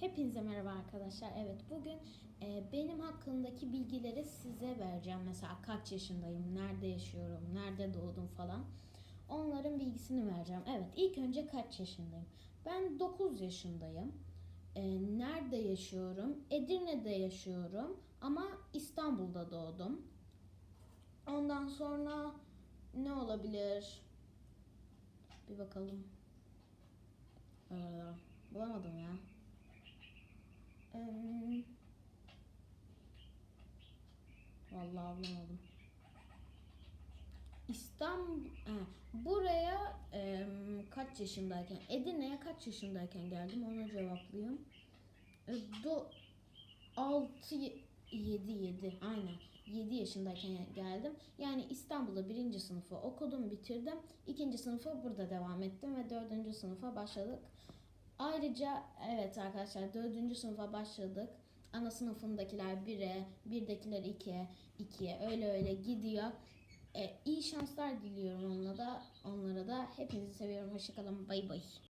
Hepinize merhaba arkadaşlar. Evet bugün e, benim hakkındaki bilgileri size vereceğim. Mesela kaç yaşındayım, nerede yaşıyorum, nerede doğdum falan. Onların bilgisini vereceğim. Evet ilk önce kaç yaşındayım? Ben 9 yaşındayım. E, nerede yaşıyorum? Edirne'de yaşıyorum ama İstanbul'da doğdum. Ondan sonra ne olabilir? Bir bakalım. Ee, bulamadım ya. Vallahi bulamadım. İstanbul he, buraya e, kaç yaşındayken Edirne'ye kaç yaşındayken geldim onu cevaplayayım. E, do 6 7 7 aynen 7 yaşındayken geldim. Yani İstanbul'da birinci sınıfı okudum bitirdim. İkinci sınıfa burada devam ettim ve dördüncü sınıfa başladık. Ayrıca evet arkadaşlar dördüncü sınıfa başladık. Ana sınıfındakiler 1'e, birdekiler 2'ye, 2'ye öyle öyle gidiyor. E, iyi şanslar diliyorum onlara da, onlara da. Hepinizi seviyorum. Hoşçakalın. Bay bay.